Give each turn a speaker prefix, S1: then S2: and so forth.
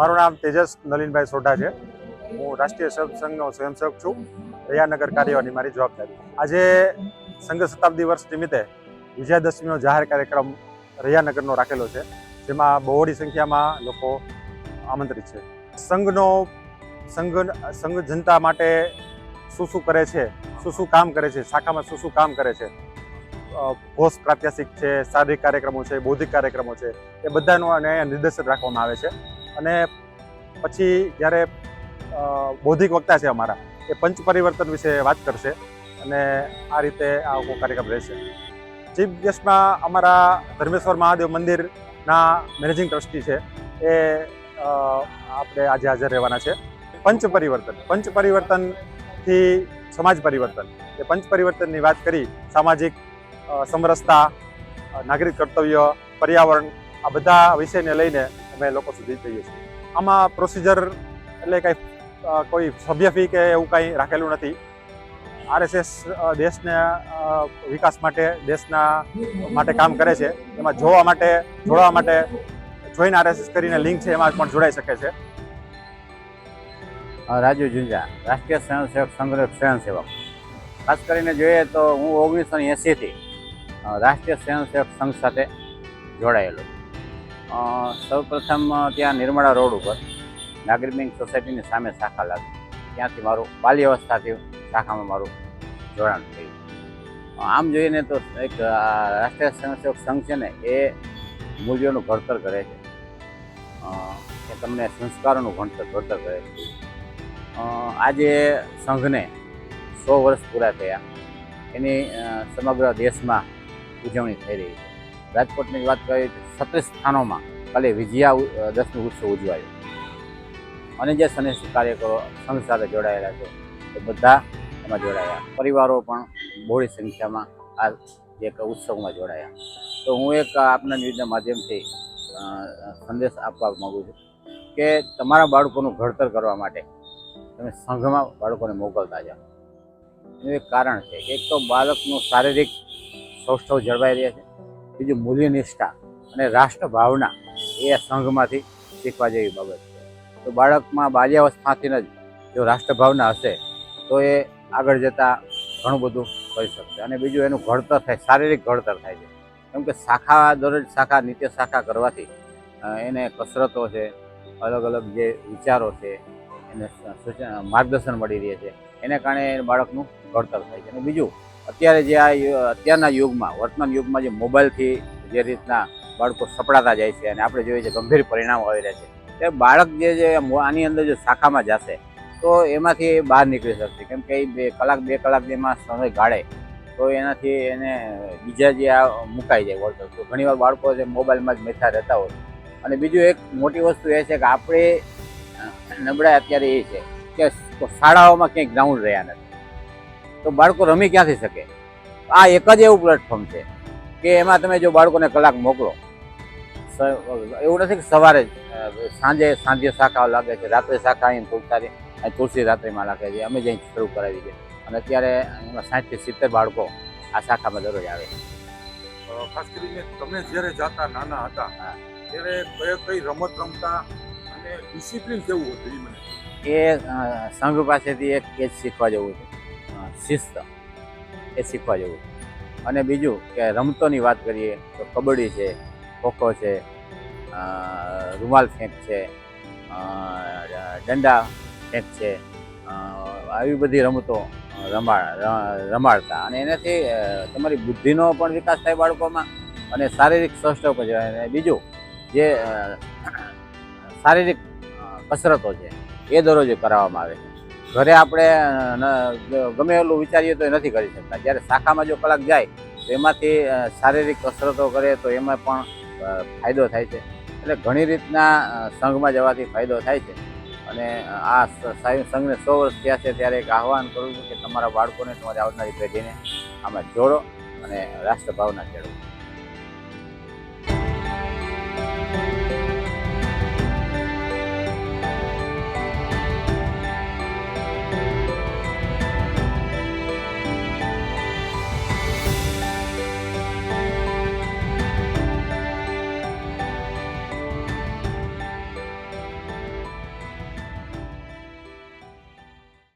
S1: મારું નામ તેજસ નલિનભાઈ સોઢા છે. હું રાષ્ટ્રીય સંઘનો સ્વયંસેવક છું. દયાનગર કાર્યવાહની મારી જવાબદારી. આજે સંઘ શતાબ્દી વર્ષ નિમિત્તે વિજયાદશમીનો જાહેર કાર્યક્રમ રૈયાનગરનો રાખેલો છે, જેમાં બહોળી સંખ્યામાં લોકો આમંત્રિત છે. સંઘનો, સંઘ સંઘ જનતા માટે શું શું કરે છે, શું શું કામ કરે છે, શાખામાં શું શું કામ કરે છે ઘોષ પ્રાત્યાસિક છે શારીરિક કાર્યક્રમો છે, બૌદ્ધિક કાર્યક્રમો છે, એ બધાનું અને નિર્દેશન રાખવામાં આવે છે. અને પછી જ્યારે બૌદ્ધિક વક્તા છે અમારા, એ પંચ પરિવર્તન વિશે વાત કરશે અને આ રીતે આ કાર્યક્રમ રહેશે. ચીફ ગેસ્ટમાં અમારા ધર્મેશ્વર મહાદેવ મંદિરના મેનેજિંગ ટ્રસ્ટી છે, એ આપણે આજે હાજર રહેવાના છે. પંચ પરિવર્તન, પંચ પરિવર્તનથી સમાજ પરિવર્તન, એ પંચ પરિવર્તનની વાત કરી, સામાજિક સમરસતા નાગરિક કર્તવ્ય, પર્યાવરણ, આ બધા વિષયને લઈને અમે લોકો સુધી જઈએ છીએ. આમાં પ્રોસિજર એટલે કાંઈ કોઈ સભ્ય ફી કે એવું કાંઈ રાખેલું નથી. આરએસએસ દેશને વિકાસ માટે, દેશના માટે કામ કરે છે. એમાં જોવા માટે, જોડવા માટે જોઈન આરએસએસ કરીને લિંક છે, એમાં પણ જોડાઈ શકે છે.
S2: રાજુ જુંજા, રાષ્ટ્રીય સ્વયંસેવક સંઘ સ્વયંસેવક. ખાસ કરીને જોઈએ તો હું ઓગણીસો એંસીથી રાષ્ટ્રીય સ્વયંસેવક સંઘ સાથે જોડાયેલો. છું. સૌપ્રથમ ત્યાં નિર્મળા રોડ ઉપર નાગરિક બેંક સોસાયટીની સામે શાખા લાગી. ત્યાંથી મારું બાલ્ય અવસ્થાથી શાખામાં મારું જોડાણ થયું. આમ જોઈને તો એક રાષ્ટ્રીય સ્વયંસેવક સંઘ છે ને, એ મૂલ્યોનું ઘડતર કરે છે. એ તમને સંસ્કારોનું ઘડતર ઘડતર કરે છે. આજે સંઘને સો વર્ષ પૂરા થયા. એની સમગ્ર દેશમાં ઉજવણી થઈ રહી છે. રાજકોટની વાત કરીએ તો સત્રીસ સ્થાનોમાં કાલે વિજયા દસમી ઉત્સવ ઉજવાયો. અને જે સન્યાસી કાર્યકરો સંઘ સાથે જોડાયેલા છે, એ બધા એમાં જોડાયા. પરિવારો પણ બહોળી સંખ્યામાં આ એક ઉત્સવમાં જોડાયા. તો હું એક આપના ન્યૂઝના માધ્યમથી સંદેશ આપવા માગું છું કે તમારા બાળકોનું ઘડતર કરવા માટે તમે સંઘમાં બાળકોને મોકલતા જાઓ. એનું એક કારણ છે એક તો બાળકનું શારીરિક સૌષ્ઠવ જળવાઈ રહે છે બીજું મૂલ્યનિષ્ઠા અને રાષ્ટ્ર ભાવના એ સંઘમાંથી શીખવા જેવી બાબત છે. તો બાળકમાં બાલ્યાવસ્થાથી જ જો રાષ્ટ્ર ભાવના હશે, તો એ આગળ જતાં ઘણું બધું કરી શકશે. અને બીજું એનું ઘડતર થાય, શારીરિક ઘડતર થાય છે. કેમ કે શાખા દરરોજ શાખા, નિત્ય શાખા કરવાથી એને કસરતો છે, અલગ અલગ જે વિચારો છે, એને માર્ગદર્શન મળી રહે છે. એને કારણે બાળકનું ઘડતર થાય છે. અને બીજું અત્યારે જે આ અત્યારના યુગમાં, વર્તમાન યુગમાં જે મોબાઈલથી જે રીતના બાળકો સપડાતા જાય છે અને આપણે જોઈએ છે ગંભીર પરિણામો આવી રહ્યા છે, તે બાળક જે છે આની અંદર જો શાખામાં જશે, તો એમાંથી બહાર નીકળી શકશે. કેમ કે એ બે કલાક બે કલાક જેમાં સમય ગાળે, તો એનાથી એને બીજા જે આ મુકાઈ જાય વળતર. તો ઘણીવાર બાળકો જે મોબાઈલમાં જ મેથા રહેતા હોય. અને બીજું એક મોટી વસ્તુ એ છે કે આપણે નબળાઈ અત્યારે એ છે કે શાળાઓમાં ક્યાંય ગ્રાઉન્ડ રહ્યા નથી. તો બાળકો રમી ક્યાંથી શકે? આ એક જ એવું પ્લેટફોર્મ છે કે એમાં તમે જો બાળકોને કલાક મોકલો એવું નથી કે સવારે સાંજે સાંજે શાખા લાગે છે રાત્રે શાખા અહીં તુલસારી તુલસી રાત્રિમાં લાગે છે અમે જઈ શરૂ કરાવી છે. અને અત્યારે એમાં સાઠથી સિત્તેર બાળકો આ શાખામાં દરરોજ આવે છે.
S3: ખાસ કરીને તમે જ્યારે જાતા નાના હતા ત્યારે કઈ કઈ રમત રમતા અને ડિસિપ્લિન કેવું હતું એ મને?
S2: એ સંઘ પાસેથી એક એ જ શીખવા જેવું છે શિસ્ત, એ શીખવા જેવું. અને બીજું કે રમતોની વાત કરીએ તો કબડ્ડી છે, ખોખો છે રૂમાલ ફેંક છે ડંડા ફેંક છે આવી બધી રમતો રમા રમાડતા. અને એનાથી તમારી બુદ્ધિનો પણ વિકાસ થાય બાળકોમાં અને શારીરિક સ્વસ્થ જળવાય. અને બીજું જે શારીરિક કસરતો છે, એ દરરોજ કરાવવામાં આવે છે. ઘરે આપણે ગમે એટલું વિચારીએ તો એ નથી કરી શકતા. જ્યારે શાખામાં જો કલાક જાય, તો એમાંથી શારીરિક કસરતો કરે તો એમાં પણ ફાયદો થાય છે. એટલે ઘણી રીતના સંઘમાં જવાથી ફાયદો થાય છે. અને આ સંઘને સો વર્ષ થયા છે, ત્યારે એક આહવાન કરું છું કે તમારા બાળકોને તમારી આવનારી પેઢીને આમાં જોડો અને રાષ્ટ્રભાવના કેળવો.